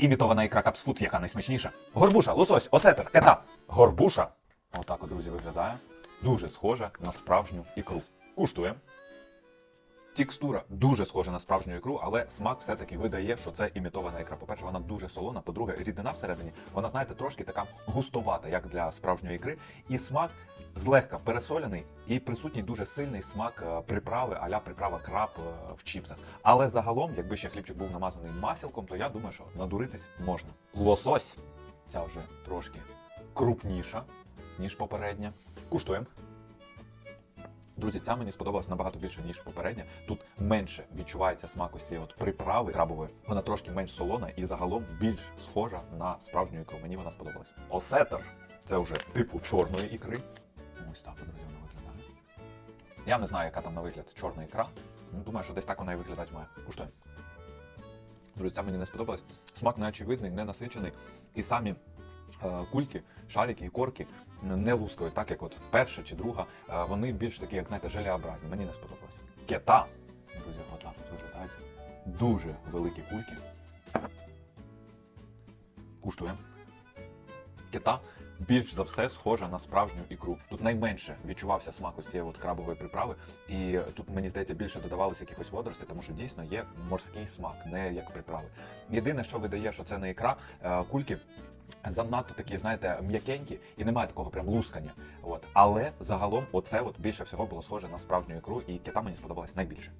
Імітована ікра капсфуд, яка найсмачніша. Горбуша, лосось, осетр, кета. Горбуша. Отак, от, друзі, виглядає. Дуже схожа на справжню ікру. Куштуємо. Текстура дуже схожа на справжню ікру, але смак все-таки видає, що це імітована ікра. По-перше, вона дуже солона. По-друге, рідина всередині, вона, знаєте, трошки така густовата, як для справжньої ікри. І смак злегка пересолений і присутній дуже сильний смак е, приправи, аля приправа краб е, в чіпсах. Але загалом, якби ще хлібчик був намазаний масілком, то я думаю, що надуритись можна. Лосось ця вже трошки крупніша, ніж попередня. Куштуємо. Друзі, ця мені сподобалась набагато більше, ніж попередня. Тут менше відчувається смак ось цієї от приправи крабової. Вона трошки менш солона і загалом більш схожа на справжню ікру. Мені вона сподобалась. Осетер це вже типу чорної ікри. Ось так, друзі, вона виглядає. Я не знаю, яка там на вигляд чорна ікра. Ну, думаю, що десь так вона і виглядати має. Куштуємо. Друзі, ця мені не сподобалась. Смак неочевидний, ненасичений. І самі кульки, шарики і корки не лускають, так як от перша чи друга, е, вони більш такі, як знаєте, желеобразні. Мені не сподобалось. Кета, друзі, отак от виглядають. Дуже великі кульки. Куштуємо. Кита більш за все схожа на справжню ікру. Тут найменше відчувався смак ось цієї от крабової приправи, і тут мені здається більше додавалося якихось водоростей, тому що дійсно є морський смак, не як приправи. Єдине, що видає, що це не ікра, е, кульки. Занадто такі, знаєте, м'якенькі і немає такого прям лускання. От але загалом, оце от більше всього було схоже на справжню ікру, і кита мені сподобалась найбільше.